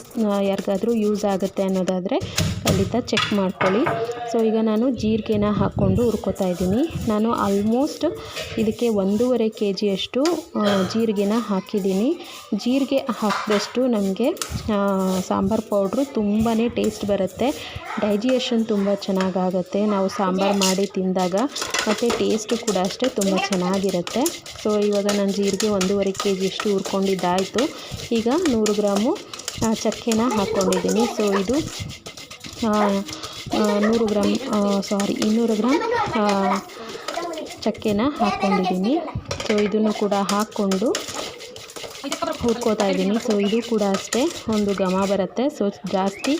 ಯಾರಿಗಾದರೂ ಯೂಸ್ ಆಗುತ್ತೆ ಅನ್ನೋದಾದರೆ ಖಂಡಿತ ಚೆಕ್ ಮಾಡ್ಕೊಳ್ಳಿ. ಸೊ ಈಗ ನಾನು ಜೀರಿಗೆನ ಹಾಕ್ಕೊಂಡು ಹುರ್ಕೋತಾ ಇದ್ದೀನಿ. ನಾನು ಆಲ್ಮೋಸ್ಟ್ ಇದಕ್ಕೆ ಒಂದೂವರೆ ಕೆ ಜಿಯಷ್ಟು ಜೀರಿಗೆನ ಹಾಕಿದ್ದೀನಿ. ಜೀರಿಗೆ ಹಾಕಿದಷ್ಟು ನಮಗೆ ಸಾಂಬಾರು ಪೌಡ್ರು ತುಂಬಾ ಟೇಸ್ಟ್ ಬರುತ್ತೆ. ಡೈಜೆಷನ್ ತುಂಬ ಚೆನ್ನಾಗಾಗುತ್ತೆ. ನಾವು ಸಾಂಬಾರು ಮಾಡಿ ತಿಂದಾಗ ಮತ್ತು ಟೇಸ್ಟು ಕೂಡ ಅಷ್ಟೇ ತುಂಬ ಚೆನ್ನಾಗಿರುತ್ತೆ. ಸೊ ಇವಾಗ ನಾನು ಜೀರಿಗೆ ಒಂದೂವರೆ ಕೆ ಜಿಯಷ್ಟು ಹುರ್ಕೊಂಡಿದ್ದಾಯಿತು. ಈಗ ನೂರು ಗ್ರಾಮು ಚಕ್ಕೆನ ಹಾಕ್ಕೊಂಡಿದ್ದೀನಿ ಸೊ ಇದು ನೂರು ಗ್ರಾಮ್ ಸಾರಿ ಇನ್ನೂರು ಗ್ರಾಮ್ ಚಕ್ಕೆನ ಹಾಕ್ಕೊಂಡಿದ್ದೀನಿ ಸೊ ಇದನ್ನು ಕೂಡ ಹಾಕ್ಕೊಂಡು ಹುರ್ಕೋತಾ ಇದ್ದೀನಿ. ಸೊ ಇದು ಕೂಡ ಅಷ್ಟೇ. ಒಂದು ಘಮ ಬರುತ್ತೆ. ಸೊ ಜಾಸ್ತಿ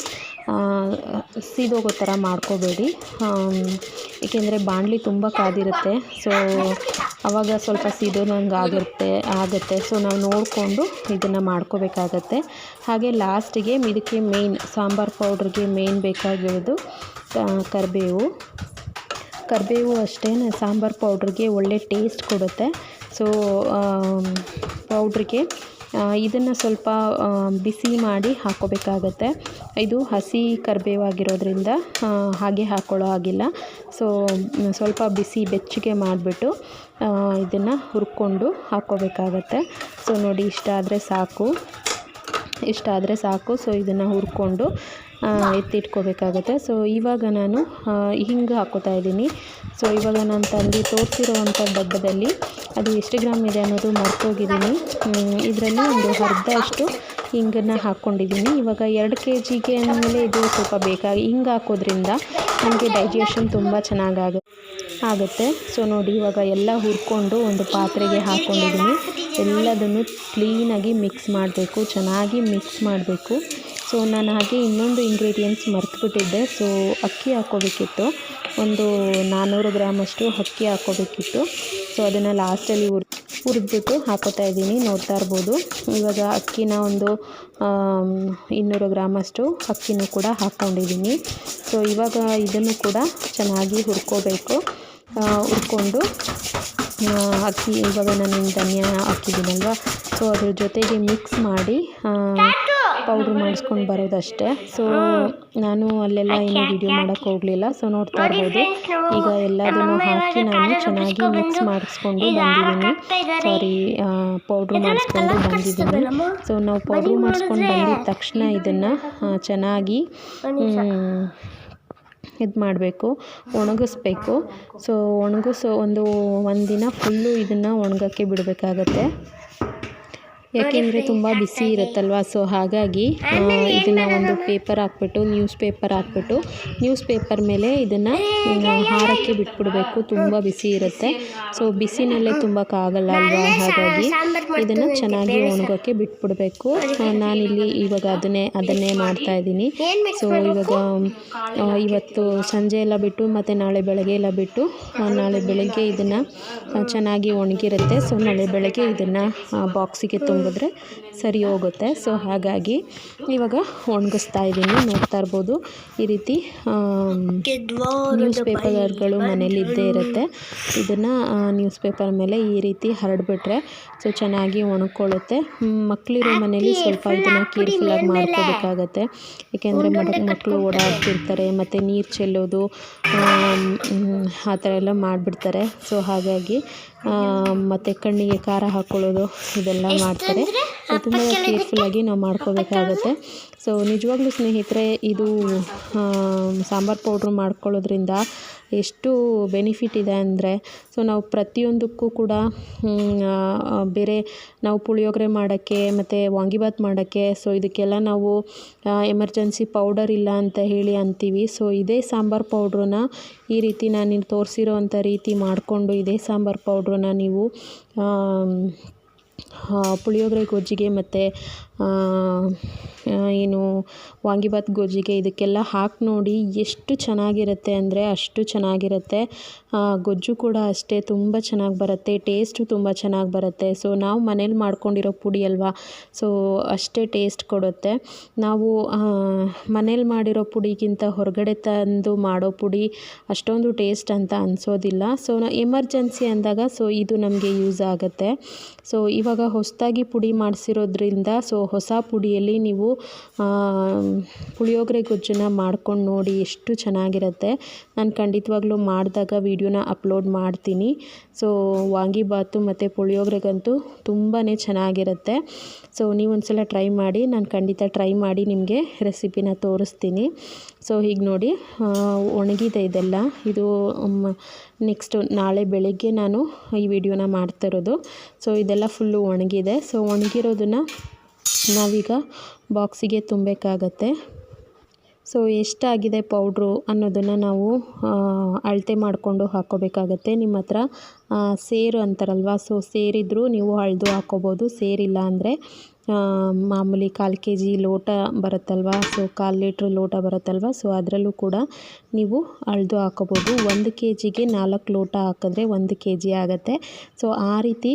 ಸೀದೋಗೋ ಥರ ಮಾಡ್ಕೋಬೇಡಿ. ಏಕೆಂದರೆ ಬಾಣಲಿ ತುಂಬ ಕಾದಿರುತ್ತೆ. ಸೊ ಆವಾಗ ಸ್ವಲ್ಪ ಸಿದೋದಂಗೆ ಆಗಿರುತ್ತೆ ಆಗುತ್ತೆ. ಸೊ ನಾವು ನೋಡಿಕೊಂಡು ಇದನ್ನು ಮಾಡ್ಕೋಬೇಕಾಗತ್ತೆ. ಹಾಗೆ ಲಾಸ್ಟಿಗೆ ಇದಕ್ಕೆ ಮೇಯ್ನ್ ಸಾಂಬಾರು ಪೌಡ್ರಿಗೆ ಮೇಯ್ನ್ ಬೇಕಾಗಿರೋದು ಕರಿಬೇವು. ಕರಿಬೇವು ಅಷ್ಟೇ ಸಾಂಬಾರು ಪೌಡ್ರಿಗೆ ಒಳ್ಳೆ ಟೇಸ್ಟ್ ಕೊಡುತ್ತೆ. ಸೊ ಪೌಡ್ರಿಗೆ ಇದನ್ನು ಸ್ವಲ್ಪ ಬಿಸಿ ಮಾಡಿ ಹಾಕ್ಕೋಬೇಕಾಗತ್ತೆ ಇದು ಹಸಿ ಕರಿಬೇವಾಗಿರೋದ್ರಿಂದ ಹಾಗೆ ಹಾಕ್ಕೊಳ್ಳೋ ಹಾಗಿಲ್ಲ. ಸೊ ಸ್ವಲ್ಪ ಬಿಸಿ ಬೆಚ್ಚಗೆ ಮಾಡಿಬಿಟ್ಟು ಇದನ್ನು ಹುರ್ಕೊಂಡು ಹಾಕ್ಕೋಬೇಕಾಗತ್ತೆ ಸೊ, ನೋಡಿ, ಇಷ್ಟ ಆದರೆ ಸಾಕು. ಇಷ್ಟ ಆದರೆ ಸಾಕು. ಸೊ, ಇದನ್ನು ಹುರ್ಕೊಂಡು ಎತ್ತಿಟ್ಕೋಬೇಕಾಗತ್ತೆ. ಸೊ ಇವಾಗ ನಾನು ಹಿಂಗೆ ಹಾಕೋತಾ ಇದ್ದೀನಿ. ಸೊ ಇವಾಗ ನಾನು ತಂದು ತೋರಿಸಿರೋವಂಥ ಡಬ್ಬದಲ್ಲಿ ಅದು ಎಷ್ಟು ಗ್ರಾಮ್ ಇದೆ ಅನ್ನೋದು ಮರ್ತೋಗಿದ್ದೀನಿ. ಇದರಲ್ಲಿ ಒಂದು ಅರ್ಧ ಅಷ್ಟು ಹಿಂಗನ್ನು ಹಾಕ್ಕೊಂಡಿದ್ದೀನಿ. ಇವಾಗ ಎರಡು ಕೆ ಜಿಗೆ ಅಂದಮೇಲೆ ಇದು ಸ್ವಲ್ಪ ಬೇಕಾಗಿ ಹಿಂಗೆ ಹಾಕೋದ್ರಿಂದ ನಮಗೆ ಡೈಜೆಷನ್ ತುಂಬ ಚೆನ್ನಾಗಿ ಆಗುತ್ತೆ. ಸೊ ನೋಡಿ, ಇವಾಗ ಎಲ್ಲ ಹುರ್ಕೊಂಡು ಒಂದು ಪಾತ್ರೆಗೆ ಹಾಕ್ಕೊಂಡಿದ್ದೀನಿ ಎಲ್ಲದನ್ನು ಕ್ಲೀನಾಗಿ ಮಿಕ್ಸ್ ಮಾಡಬೇಕು, ಚೆನ್ನಾಗಿ ಮಿಕ್ಸ್ ಮಾಡಬೇಕು. ಸೊ ನಾನು ಹಾಗೆ ಇನ್ನೊಂದು ಇಂಗ್ರೀಡಿಯೆಂಟ್ಸ್ ಮರ್ತುಬಿಟ್ಟಿದ್ದೆ. ಸೊ ಅಕ್ಕಿ ಹಾಕ್ಕೋಬೇಕಿತ್ತು. ಒಂದು ನಾನ್ನೂರು ಗ್ರಾಮಷ್ಟು ಅಕ್ಕಿ ಹಾಕ್ಕೋಬೇಕಿತ್ತು. ಸೊ ಅದನ್ನು ಲಾಸ್ಟಲ್ಲಿ ಹುರ್ ಹುರಿದ್ಬಿಟ್ಟು ಹಾಕೋತಾ ಇದ್ದೀನಿ. ನೋಡ್ತಾ ಇರ್ಬೋದು. ಇವಾಗ ಅಕ್ಕಿನ ಒಂದು ಇನ್ನೂರು ಗ್ರಾಮಷ್ಟು ಅಕ್ಕಿನೂ ಕೂಡ ಹಾಕ್ಕೊಂಡಿದ್ದೀನಿ. ಸೊ ಇವಾಗ ಇದನ್ನು ಕೂಡ ಚೆನ್ನಾಗಿ ಹುರ್ಕೋಬೇಕು. ಹುರ್ಕೊಂಡು ಅಕ್ಕಿ, ಇವಾಗ ನಾನು ಧನಿಯಾ ಹಾಕಿದ್ದೀನಲ್ವ? ಸೊ ಅದ್ರ ಜೊತೆಗೆ ಮಿಕ್ಸ್ ಮಾಡಿ ಪೌಡ್ರ್ ಮಾಡಿಸ್ಕೊಂಡು ಬರೋದಷ್ಟೇ. ಸೊ ನಾನು ಅಲ್ಲೆಲ್ಲ ಏನು ವಿಡಿಯೋ ಮಾಡೋಕ್ಕೆ ಹೋಗಲಿಲ್ಲ. ಸೊ ನೋಡ್ತಾ ಇರ್ಬೋದು. ಈಗ ಎಲ್ಲದನ್ನು ಹಾಕಿ ನಾನು ಚೆನ್ನಾಗಿ ಮಿಕ್ಸ್ ಮಾಡಿಸ್ಕೊಂಡು ಬಂದಿದ್ದೀನಿ. ಸಾರಿ ಪೌಡ್ರ್ ಮಾಡಿಸ್ಕೊಂಡು ಬಂದಿದ್ದೀನಿ. ಸೊ ನಾವು ಪೌಡ್ರ್ ಮಾಡಿಸ್ಕೊಂಡು ಬಂದಿದ ತಕ್ಷಣ ಇದನ್ನು ಚೆನ್ನಾಗಿ ಇದು ಮಾಡಬೇಕು. ಒಣಗಿಸ್ಬೇಕು. ಸೊ ಒಣಗಿಸೋ ಒಂದು ಒಂದಿನ ಫುಲ್ಲು ಇದನ್ನು ಒಣಗೋಕ್ಕೆ ಬಿಡಬೇಕಾಗತ್ತೆ. ಯಾಕೆಂದರೆ ತುಂಬ ಬಿಸಿ ಇರುತ್ತಲ್ವ ಸೊ ಹಾಗಾಗಿ ಇದನ್ನು ಒಂದು ಪೇಪರ್ ಹಾಕ್ಬಿಟ್ಟು ನ್ಯೂಸ್ ಪೇಪರ್ ಹಾಕ್ಬಿಟ್ಟು ನ್ಯೂಸ್ ಪೇಪರ್ ಮೇಲೆ ಇದನ್ನು ಹಾರಕ್ಕೆ ಬಿಟ್ಬಿಡಬೇಕು ತುಂಬ ಬಿಸಿ ಇರುತ್ತೆ ಸೊ ಬಿಸಿನಲ್ಲೇ ತುಂಬಕ್ಕಾಗಲ್ಲ ಅಲ್ವಾ ಹಾಗಾಗಿ ಇದನ್ನು ಚೆನ್ನಾಗಿ ಒಣಗೋಕ್ಕೆ ಬಿಟ್ಬಿಡಬೇಕು ನಾನಿಲ್ಲಿ ಇವಾಗ ಅದನ್ನೇ ಅದನ್ನೇ ಮಾಡ್ತಾ ಇದ್ದೀನಿ ಸೊ ಇವಾಗ ಇವತ್ತು ಸಂಜೆ ಎಲ್ಲ ಬಿಟ್ಟು ಮತ್ತು ನಾಳೆ ಬೆಳಗ್ಗೆ ಎಲ್ಲ ಬಿಟ್ಟು ನಾಳೆ ಬೆಳಗ್ಗೆ ಇದನ್ನು ಚೆನ್ನಾಗಿ ಒಣಗಿರುತ್ತೆ ಸೊ ನಾಳೆ ಬೆಳಗ್ಗೆ ಇದನ್ನು ಬಾಕ್ಸಿಗೆ ಸರಿ ಹೋಗುತ್ತೆ. ಸೊ ಹಾಗಾಗಿ ಇವಾಗ ಒಣಗಿಸ್ತಾ ಇದ್ದೀನಿ ನೋಡ್ತಾ ಇರ್ಬೋದು. ಈ ರೀತಿ ನ್ಯೂಸ್ ಪೇಪರ್ಗಳು ಮನೇಲಿದ್ದೇ ಇರುತ್ತೆ. ಇದನ್ನು ನ್ಯೂಸ್ ಪೇಪರ್ ಮೇಲೆ ಈ ರೀತಿ ಹರಡಿಬಿಟ್ರೆ ಸೊ, ಚೆನ್ನಾಗಿ ಒಣಕೊಳ್ಳುತ್ತೆ. ಮಕ್ಕಳಿರೋ ಮನೇಲಿ ಸ್ವಲ್ಪ ಇದನ್ನು ಕೇರ್ಫುಲ್ಲಾಗಿ ಮಾಡ್ಕೋಬೇಕಾಗತ್ತೆ. ಏಕೆಂದರೆ ಮಕ್ಕಳು ಓಡಾಡ್ತಿರ್ತಾರೆ, ಮತ್ತು ನೀರು ಚೆಲ್ಲೋದು ಆ ಥರ ಎಲ್ಲ ಮಾಡಿಬಿಡ್ತಾರೆ. ಸೊ ಹಾಗಾಗಿ ಮತ್ತು ಕಣ್ಣಿಗೆ ಖಾರ ಹಾಕ್ಕೊಳ್ಳೋದು ಇದೆಲ್ಲ ಮಾಡ್ತಾರೆ. ಸೊ ತುಂಬ ಕೇರ್ಫುಲ್ಲಾಗಿ ನಾವು ಮಾಡ್ಕೋಬೇಕಾಗತ್ತೆ. ಸೊ ನಿಜವಾಗ್ಲೂ ಸ್ನೇಹಿತರೆ, ಇದು ಸಾಂಬಾರು ಪೌಡ್ರ್ ಮಾಡ್ಕೊಳ್ಳೋದ್ರಿಂದ ಎಷ್ಟು ಬೆನಿಫಿಟ್ ಇದೆ ಅಂದರೆ, ಸೊ ನಾವು ಪ್ರತಿಯೊಂದಕ್ಕೂ ಕೂಡ ಬೇರೆ ನಾವು ಪುಳಿಯೋಗರೆ ಮಾಡೋಕ್ಕೆ ಮತ್ತು ವಾಂಗಿಬಾತ್ ಮಾಡೋಕ್ಕೆ, ಸೊ ಇದಕ್ಕೆಲ್ಲ ನಾವು ಎಮರ್ಜೆನ್ಸಿ ಪೌಡರ್ ಇಲ್ಲ ಅಂತ ಹೇಳಿ ಅಂತೀವಿ. ಸೊ ಇದೇ ಸಾಂಬಾರು ಪೌಡ್ರನ್ನ ಈ ರೀತಿ ನಾನು ತೋರಿಸಿರೋ ಅಂಥ ರೀತಿ ಮಾಡಿಕೊಂಡು ಇದೇ ಸಾಂಬಾರು ಪೌಡ್ರನ್ನ ನೀವು ಪುಳಿಯೋಗರೆ ಗೊಜ್ಜಿಗೆ ಮತ್ತು ಏನು ವಾಂಗಿಬಾತ್ ಗೊಜ್ಜಿಗೆ ಇದಕ್ಕೆಲ್ಲ ಹಾಕಿ ನೋಡಿ ಎಷ್ಟು ಚೆನ್ನಾಗಿರುತ್ತೆ ಅಂದರೆ ಅಷ್ಟು ಚೆನ್ನಾಗಿರುತ್ತೆ. ಗೊಜ್ಜು ಕೂಡ ಅಷ್ಟೇ ತುಂಬ ಚೆನ್ನಾಗಿ ಬರುತ್ತೆ ಟೇಸ್ಟು ತುಂಬ ಚೆನ್ನಾಗಿ ಬರುತ್ತೆ. ಸೊ ನಾವು ಮನೇಲಿ ಮಾಡ್ಕೊಂಡಿರೋ ಪುಡಿ ಅಲ್ವಾ ಸೊ ಅಷ್ಟೇ ಟೇಸ್ಟ್ ಕೊಡುತ್ತೆ. ನಾವು ಮನೇಲಿ ಮಾಡಿರೋ ಪುಡಿಗಿಂತ ಹೊರಗಡೆ ತಂದು ಮಾಡೋ ಪುಡಿ ಅಷ್ಟೊಂದು ಟೇಸ್ಟ್ ಅಂತ ಅನಿಸೋದಿಲ್ಲ. ಸೊ ಎಮರ್ಜೆನ್ಸಿ ಅಂದಾಗ ಸೊ ಇದು ನಮಗೆ ಯೂಸ್ ಆಗುತ್ತೆ. ಸೊ ಇವಾಗ ಹೊಸದಾಗಿ ಪುಡಿ ಮಾಡಿಸಿರೋದ್ರಿಂದ, ಸೊ ಹೊಸ ಪುಡಿಯಲ್ಲಿ ನೀವು ಪುಳಿಯೋಗರೆ ಗೊಜ್ಜನ್ನು ಮಾಡ್ಕೊಂಡು ನೋಡಿ ಎಷ್ಟು ಚೆನ್ನಾಗಿರುತ್ತೆ. ನಾನು ಖಂಡಿತವಾಗ್ಲೂ ಮಾಡಿದಾಗ ವೀಡಿಯೋನ ಅಪ್ಲೋಡ್ ಮಾಡ್ತೀನಿ. ಸೊ ವಾಂಗಿಬಾತು ಮತ್ತು ಪುಳಿಯೋಗರೆಗಂತೂ ತುಂಬಾ ಚೆನ್ನಾಗಿರುತ್ತೆ. ಸೊ ನೀವು ಒಂದು ಸಲ ಟ್ರೈ ಮಾಡಿ, ನಾನು ಖಂಡಿತ ಟ್ರೈ ಮಾಡಿ ನಿಮಗೆ ರೆಸಿಪಿನ ತೋರಿಸ್ತೀನಿ. ಸೊ, ಹೀಗೆ ನೋಡಿ ಒಣಗಿದೆ ಇದೆಲ್ಲ. ಇದು ನೆಕ್ಸ್ಟ್ ನಾಳೆ ಬೆಳಗ್ಗೆ ನಾನು ಈ ವಿಡಿಯೋನ ಮಾಡ್ತಾ ಇರೋದು. ಸೊ, ಇದೆಲ್ಲ ಫುಲ್ಲು ಒಣಗಿದೆ. ಸೊ, ಒಣಗಿರೋದನ್ನು ನಾವೀಗ ಬಾಕ್ಸಿಗೆ ತುಂಬಬೇಕಾಗತ್ತೆ. ಸೊ, ಎಷ್ಟಾಗಿದೆ ಪೌಡ್ರು ಅನ್ನೋದನ್ನು ನಾವು ಅಳತೆ ಮಾಡಿಕೊಂಡು ಹಾಕೋಬೇಕಾಗತ್ತೆ. ನಿಮ್ಮ ಹತ್ರ ಸೇರು ಅಂತಾರಲ್ವ? ಸೊ, ಸೇರಿದ್ರೂ ನೀವು ಅಳೆದು ಹಾಕೋಬೋದು. ಸೇರಿಲ್ಲ ಅಂದರೆ ಮಾಮೂಲಿ ಕಾಲು ಕೆ ಜಿ ಲೋಟ ಬರುತ್ತಲ್ವ? ಸೊ ಕಾಲು ಲೀಟ್ರ್ ಲೋಟ ಬರುತ್ತಲ್ವ? ಸೊ ಅದರಲ್ಲೂ ಕೂಡ ನೀವು ಅಳೆದು ಹಾಕೋಬೋದು. ಒಂದು ಕೆ ಜಿಗೆ ನಾಲ್ಕು ಲೋಟ ಹಾಕಿದ್ರೆ ಒಂದು ಕೆ ಜಿ ಆಗುತ್ತೆ. ಸೊ ಆ ರೀತಿ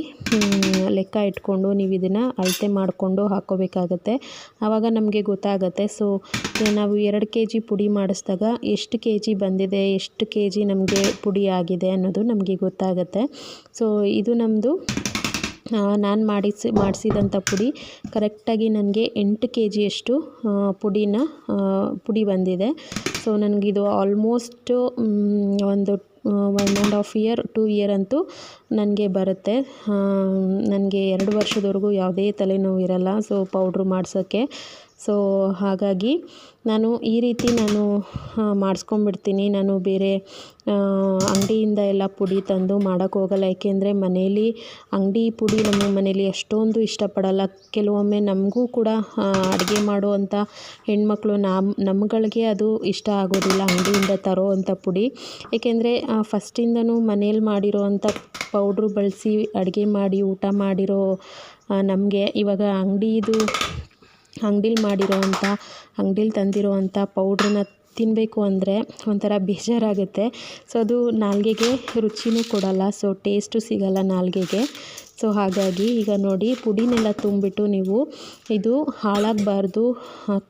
ಲೆಕ್ಕ ಇಟ್ಕೊಂಡು ನೀವು ಇದನ್ನು ಅಳತೆ ಮಾಡಿಕೊಂಡು ಹಾಕ್ಕೋಬೇಕಾಗತ್ತೆ ಆವಾಗ ನಮಗೆ ಗೊತ್ತಾಗುತ್ತೆ. ಸೊ ನಾವು ಎರಡು ಕೆ ಜಿ ಪುಡಿ ಮಾಡಿಸ್ದಾಗ ಎಷ್ಟು ಕೆ ಜಿ ಬಂದಿದೆ, ಎಷ್ಟು ಕೆ ಜಿ ನಮಗೆ ಪುಡಿ ಆಗಿದೆ ಅನ್ನೋದು ನಮಗೆ ಗೊತ್ತಾಗುತ್ತೆ. ಸೊ ಇದು ನಮ್ಮದು ನಾನು ಮಾಡಿಸಿ ಮಾಡಿಸಿದಂಥ ಪುಡಿ. ಕರೆಕ್ಟಾಗಿ ನನಗೆ ಎಂಟು ಕೆ ಜಿಯಷ್ಟು ಪುಡಿನ ಪುಡಿ ಬಂದಿದೆ. ಸೊ ನನಗಿದು ಆಲ್ಮೋಸ್ಟು ಒಂದು one and half year two year ಅಂತೂ ನನಗೆ ಬರುತ್ತೆ. ನನಗೆ ಎರಡು ವರ್ಷದವರೆಗೂ ಯಾವುದೇ ತಲೆನೋವು ಇರಲ್ಲ ಸೊ ಪೌಡ್ರು ಮಾಡ್ಸೋಕ್ಕೆ ಸೊ ಹಾಗಾಗಿ ನಾನು ಈ ರೀತಿ ನಾನು ಮಾಡಿಸ್ಕೊಂಬಿಡ್ತೀನಿ ನಾನು ಬೇರೆ ಅಂಗಡಿಯಿಂದ ಎಲ್ಲ ಪುಡಿ ತಂದು ಮಾಡೋಕ್ಕೆ ಹೋಗಲ್ಲ. ಏಕೆಂದರೆ ಮನೇಲಿ ಅಂಗಡಿ ಪುಡಿ ನಮ್ಮ ಮನೇಲಿ ಅಷ್ಟೊಂದು ಇಷ್ಟಪಡಲ್ಲ. ಕೆಲವೊಮ್ಮೆ ನಮಗೂ ಕೂಡ ಅಡುಗೆ ಮಾಡುವಂಥ ಹೆಣ್ಮಕ್ಳು ನಮ್ಮ ನಮ್ಗಳಿಗೆ ಅದು ಇಷ್ಟ ಆಗೋದಿಲ್ಲ ಅಂಗಡಿಯಿಂದ ತರೋವಂಥ ಪುಡಿ. ಏಕೆಂದರೆ ಫಸ್ಟಿಂದನೂ ಮನೇಲಿ ಮಾಡಿರೋ ಅಂಥ ಪೌಡ್ರು ಬಳಸಿ ಅಡುಗೆ ಮಾಡಿ ಊಟ ಮಾಡಿರೋ ನಮಗೆ ಇವಾಗ ಅಂಗಡಿದು ಅಂಗ್ಡೀಲಿ ಮಾಡಿರೋವಂಥ ಅಂಗ್ಡೀಲಿ ತಂದಿರೋ ಅಂಥ ಪೌಡ್ರನ್ನ ತಿನ್ನಬೇಕು ಅಂದರೆ ಒಂಥರ ಬೇಜಾರಾಗುತ್ತೆ. ಸೊ ಅದು ನಾಲ್ಗೆಗೆ ರುಚಿನೂ ಕೊಡಲ್ಲ ಸೊ ಟೇಸ್ಟು ಸಿಗಲ್ಲ ನಾಲ್ಗೆಗೆ. ಸೊ ಹಾಗಾಗಿ ಈಗ ನೋಡಿ, ಪುಡಿನೆಲ್ಲ ತುಂಬಿಟ್ಟು ನೀವು ಇದು ಹಾಳಾಗಬಾರ್ದು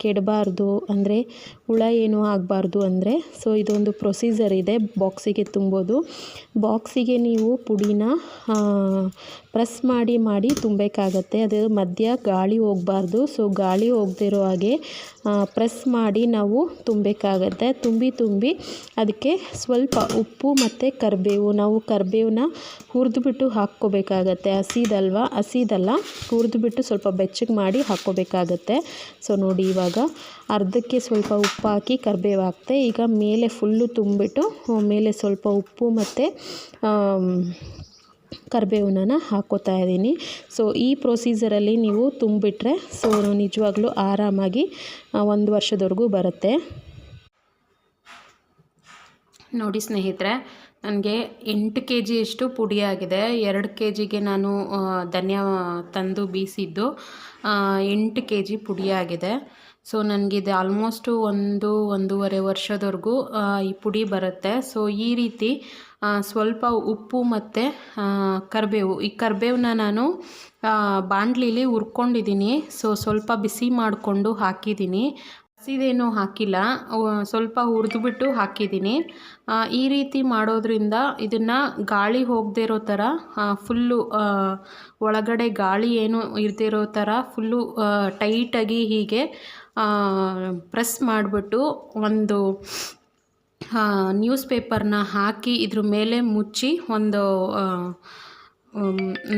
ಕೆಡಬಾರ್ದು ಅಂದರೆ ಹುಳ ಏನೂ ಆಗಬಾರ್ದು ಅಂದರೆ ಸೊ ಇದೊಂದು ಪ್ರೊಸೀಜರ್ ಇದೆ ಬಾಕ್ಸಿಗೆ ತುಂಬೋದು. ಬಾಕ್ಸಿಗೆ ನೀವು ಪುಡಿನ ಪ್ರೆಸ್ ಮಾಡಿ ಮಾಡಿ ತುಂಬಬೇಕಾಗತ್ತೆ. ಅದು ಮಧ್ಯ ಗಾಳಿ ಹೋಗಬಾರ್ದು. ಸೊ, ಗಾಳಿ ಹೋಗದಿರೋ ಹಾಗೆ ಪ್ರೆಸ್ ಮಾಡಿ ನಾವು ತುಂಬಬೇಕಾಗತ್ತೆ. ತುಂಬಿ ತುಂಬಿ ಅದಕ್ಕೆ ಸ್ವಲ್ಪ ಉಪ್ಪು ಮತ್ತು ಕರಿಬೇವು. ನಾವು ಕರಿಬೇವನ್ನ ಹುರಿದ್ಬಿಟ್ಟು ಹಾಕ್ಕೋಬೇಕಾಗತ್ತೆ. ಹಸಿದಲ್ವ? ಹಸಿದಲ್ಲ. ಹುರಿದ್ಬಿಟ್ಟು ಸ್ವಲ್ಪ ಬೆಚ್ಚಗೆ ಮಾಡಿ ಹಾಕ್ಕೋಬೇಕಾಗತ್ತೆ. ಸೊ, ನೋಡಿ ಇವಾಗ ಅರ್ಧಕ್ಕೆ ಸ್ವಲ್ಪ ಉಪ್ಪು ಹಾಕಿ ಕರಿಬೇವು ಹಾಕ್ತೆ. ಈಗ ಮೇಲೆ ಫುಲ್ಲು ತುಂಬಿಟ್ಟು, ಮೇಲೆ ಸ್ವಲ್ಪ ಉಪ್ಪು ಮತ್ತು ಕರಿಬೇವನ್ನ ಹಾಕೋತಾ ಇದ್ದೀನಿ. ಸೊ ಈ ಪ್ರೊಸೀಜರಲ್ಲಿ ನೀವು ತುಂಬಿಟ್ರೆ ಸೊ ನಿಜವಾಗ್ಲೂ ಆರಾಮಾಗಿ ಒಂದು ವರ್ಷದವರೆಗೂ ಬರುತ್ತೆ. ನೋಡಿ ಸ್ನೇಹಿತರೆ, ನನಗೆ ಎಂಟು ಕೆ ಜಿಯಷ್ಟು ಪುಡಿ ಆಗಿದೆ. ಎರಡು ಕೆ ಜಿಗೆ ನಾನು ಧನ್ಯ ತಂದು ಬೀಸಿದ್ದು ಎಂಟು ಕೆ ಜಿ ಪುಡಿ ಆಗಿದೆ. ಸೊ ನನಗಿದು ಆಲ್ಮೋಸ್ಟು ಒಂದು, ಒಂದೂವರೆ ವರ್ಷದವರೆಗೂ ಈ ಪುಡಿ ಬರುತ್ತೆ. ಸೊ ಈ ರೀತಿ ಸ್ವಲ್ಪ ಉಪ್ಪು ಮತ್ತು ಕರಿಬೇವು. ಈ ಕರಿಬೇವನ್ನ ನಾನು ಬಾಣಲೀಲಿ ಹುರ್ಕೊಂಡಿದ್ದೀನಿ ಸೊ ಸ್ವಲ್ಪ ಬಿಸಿ ಮಾಡಿಕೊಂಡು ಹಾಕಿದ್ದೀನಿ ಹಸಿದೇನು ಹಾಕಿಲ್ಲ. ಸ್ವಲ್ಪ ಹುರಿದ್ಬಿಟ್ಟು ಹಾಕಿದ್ದೀನಿ ಈ ರೀತಿ ಮಾಡೋದ್ರಿಂದ ಇದನ್ನು ಗಾಳಿ ಹೋಗದೇ ಇರೋ ಥರ ಫುಲ್ಲು ಒಳಗಡೆ ಗಾಳಿ ಏನು ಇರದೇ ಇರೋ ಥರ ಫುಲ್ಲು ಟೈಟಾಗಿ ಹೀಗೆ ಪ್ರೆಸ್ ಮಾಡಿಬಿಟ್ಟು ಒಂದು ನ್ಯೂಸ್ ಪೇಪರ್ನ ಹಾಕಿ ಇದ್ರ ಮೇಲೆ ಮುಚ್ಚಿ ಒಂದು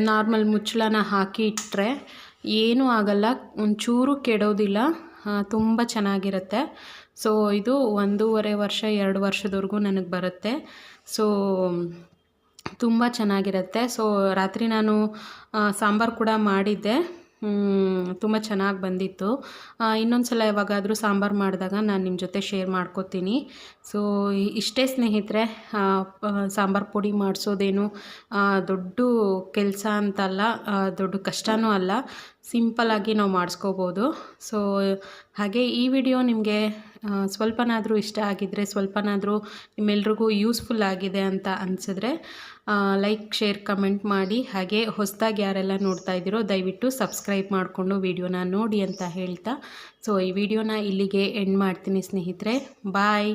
ನಾರ್ಮಲ್ ಮುಚ್ಚಳನ ಹಾಕಿ ಇಟ್ಟರೆ ಏನೂ ಆಗಲ್ಲ, ಒಂಚೂರು ಕೆಡೋದಿಲ್ಲ ತುಂಬ ಚೆನ್ನಾಗಿರುತ್ತೆ. ಸೊ ಇದು ಒಂದೂವರೆ ವರ್ಷ, ಎರಡು ವರ್ಷದವರೆಗೂ ನನಗೆ ಬರುತ್ತೆ. ಸೊ ತುಂಬ ಚೆನ್ನಾಗಿರುತ್ತೆ. ಸೊ ರಾತ್ರಿ ನಾನು ಸಾಂಬಾರು ಕೂಡ ಮಾಡಿದ್ದೆ. ತುಂಬ ಚೆನ್ನಾಗಿ ಬಂದಿತ್ತು. ಇನ್ನೊಂದು ಸಲ ಯಾವಾಗಾದರೂ ಸಾಂಬಾರು ಮಾಡಿದಾಗ ನಾನು ನಿಮ್ಮ ಜೊತೆ ಶೇರ್ ಮಾಡ್ಕೋತೀನಿ. ಸೊ ಇಷ್ಟೇ ಸ್ನೇಹಿತರೆ ಸಾಂಬಾರು ಪುಡಿ ಮಾಡಿಸೋದೇನು ದೊಡ್ಡ ಕೆಲಸ ಅಂತಲ್ಲ ದೊಡ್ಡ ಕಷ್ಟವೂ ಅಲ್ಲ. ಸಿಂಪಲ್ಲಾಗಿ ನಾವು ಮಾಡಿಸ್ಕೋಬೋದು. ಸೊ ಹಾಗೆ ಈ ವಿಡಿಯೋ ನಿಮಗೆ ಸ್ವಲ್ಪನಾದರೂ ಇಷ್ಟ ಆಗಿದ್ದರೆ ಸ್ವಲ್ಪನಾದರೂ ನಿಮ್ಮೆಲ್ರಿಗೂ ಯೂಸ್ಫುಲ್ ಆಗಿದೆ ಅಂತ ಅನಿಸಿದ್ರೆ ಲೈಕ್ ಶೇರ್ ಕಮೆಂಟ್ ಮಾಡಿ. ಹಾಗೆ ಹೊಸದಾಗಿ ಯಾರೆಲ್ಲ ನೋಡ್ತಾ ಇದ್ದೀರೋ, ದಯವಿಟ್ಟು ಸಬ್ಸ್ಕ್ರೈಬ್ ಮಾಡಿಕೊಂಡು ವಿಡಿಯೋನ ನೋಡಿ ಅಂತ ಹೇಳ್ತಾ. ಸೊ ಈ ವಿಡಿಯೋನ ಇಲ್ಲಿಗೆ ಎಂಡ್ ಮಾಡ್ತೀನಿ ಸ್ನೇಹಿತರೆ. ಬಾಯ್